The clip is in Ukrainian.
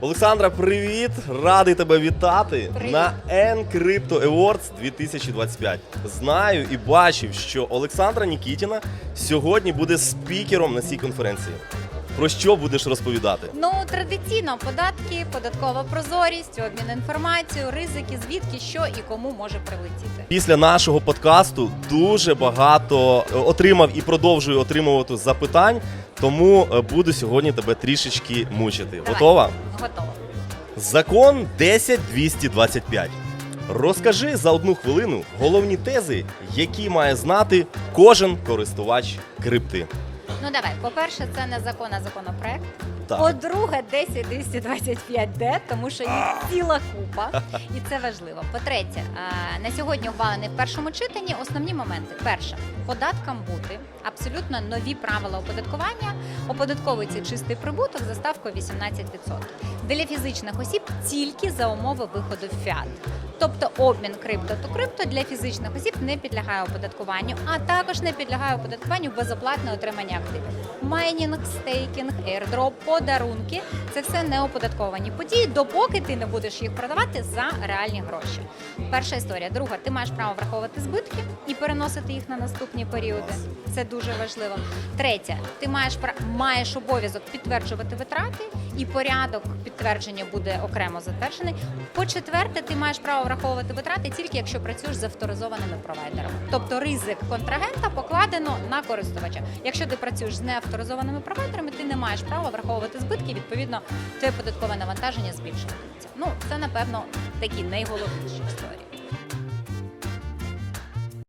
Олександра, привіт! Радий тебе вітати Привіт. на N-Crypto Awards 2025. Знаю і бачив, що Олександра Нікітіна сьогодні буде спікером на цій конференції. Про що будеш розповідати? Ну традиційно податки, податкова прозорість, обмін інформацією, ризики, звідки що і кому може прилетіти. Після нашого подкасту дуже багато е, отримав і продовжую отримувати запитань, тому е, буду сьогодні тебе трішечки мучити. Давай. Готова? Готово. Закон 10225. Розкажи за одну хвилину головні тези, які має знати кожен користувач крипти. Ну давай, по-перше, це не закон, а законопроект. Так. По-друге, 10225D, тому що їх ціла купа, і це важливо. По-третє, на сьогодні ухвалений в першому читанні основні моменти. Перше, податкам бути абсолютно нові правила оподаткування. Оподатковується чистий прибуток за ставкою 18%. Для фізичних осіб тільки за умови виходу в фіат. Тобто обмін крипто то крипто для фізичних осіб не підлягає оподаткуванню, а також не підлягає оподаткуванню безоплатне отримання активів. Майнінг, стейкінг, airdrop, подарунки це все неоподатковані події, допоки ти не будеш їх продавати за реальні гроші. Перша історія. Друга, ти маєш право враховувати збитки і переносити їх на наступні періоди. Це дуже важливо. Третя, ти маєш маєш обов'язок підтверджувати витрати, і порядок підтвердження буде окремо затверджений. По четверте, ти маєш право враховувати витрати тільки якщо працюєш з авторизованими провайдерами. Тобто ризик контрагента покладено на користувача. Якщо ти працюєш з неавторизованими провайдерами, ти не маєш права враховувати збитки. Відповідно, твоє податкове навантаження збільшується. Ну це напевно такі найголовніші історії.